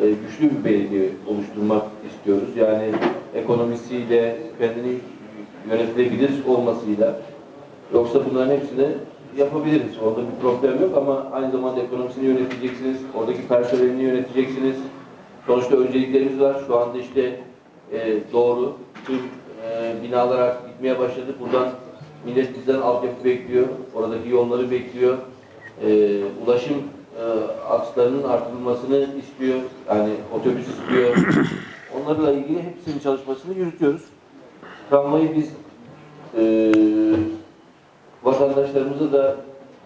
e, güçlü bir belediye oluşturmak istiyoruz. Yani ekonomisiyle, kendini yönetilebilir olmasıyla. Yoksa bunların hepsini yapabiliriz. Orada bir problem yok ama aynı zamanda ekonomisini yöneteceksiniz. Oradaki personelini yöneteceksiniz. Sonuçta önceliklerimiz var. Şu anda işte e, doğru. Tüm e, binalar gitmeye başladı. Buradan millet bizden altyapı bekliyor. Oradaki yolları bekliyor. E, ulaşım akslarının artırılmasını istiyor. Yani otobüs istiyor. Onlarla ilgili hepsinin çalışmasını yürütüyoruz. Tramvayı biz e, vatandaşlarımıza da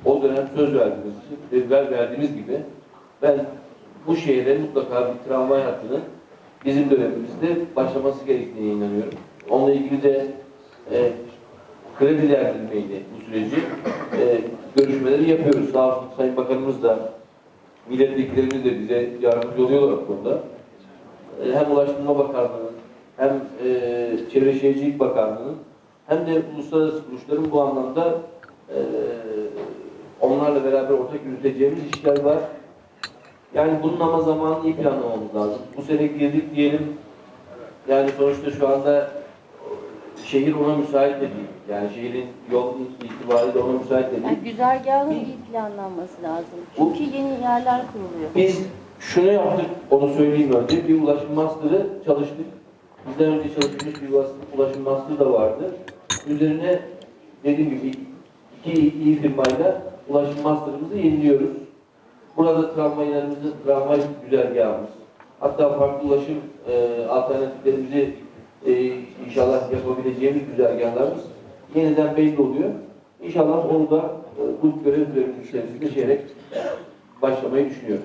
o dönem söz verdiğimiz, için, ver verdiğimiz gibi ben bu şehre mutlaka bir tramvay hattının bizim dönemimizde başlaması gerektiğine inanıyorum. Onunla ilgili de e, kredilendirmeyle bu süreci e, görüşmeleri yapıyoruz. Sağ olsun Sayın Bakanımız da milletvekillerimiz de bize yardımcı oluyorlar bu konuda. E, hem Ulaştırma Bakanlığı'nın hem e, Çevre Şehircilik Bakanlığı'nın hem de uluslararası kuruluşların bu anlamda e, onlarla beraber ortak yürüteceğimiz işler var. Yani bunun ama zamanını iyi planlamamız lazım. Bu sene girdik diyelim, yani sonuçta şu anda şehir ona müsait de değil. Yani şehrin yol itibariyle ona müsait de değil. Yani güzergahın iyi planlanması lazım. Çünkü yeni yerler kuruluyor. Biz şunu yaptık, onu söyleyeyim önce. Bir ulaşım master'ı çalıştık. Bizden önce çalışmış bir ulaşım master'ı da vardı. Üzerine dediğim gibi iki iyi firmayla ulaşım master'ımızı yeniliyoruz. Burada tramvaylarımızı, tramvay güzergahımız, hatta farklı ulaşım e, alternatiflerimizi e, inşallah yapabileceğimiz güzergahlarımız yeniden belli oluyor. İnşallah onu da e, bu görev içerisinde şehre başlamayı düşünüyoruz.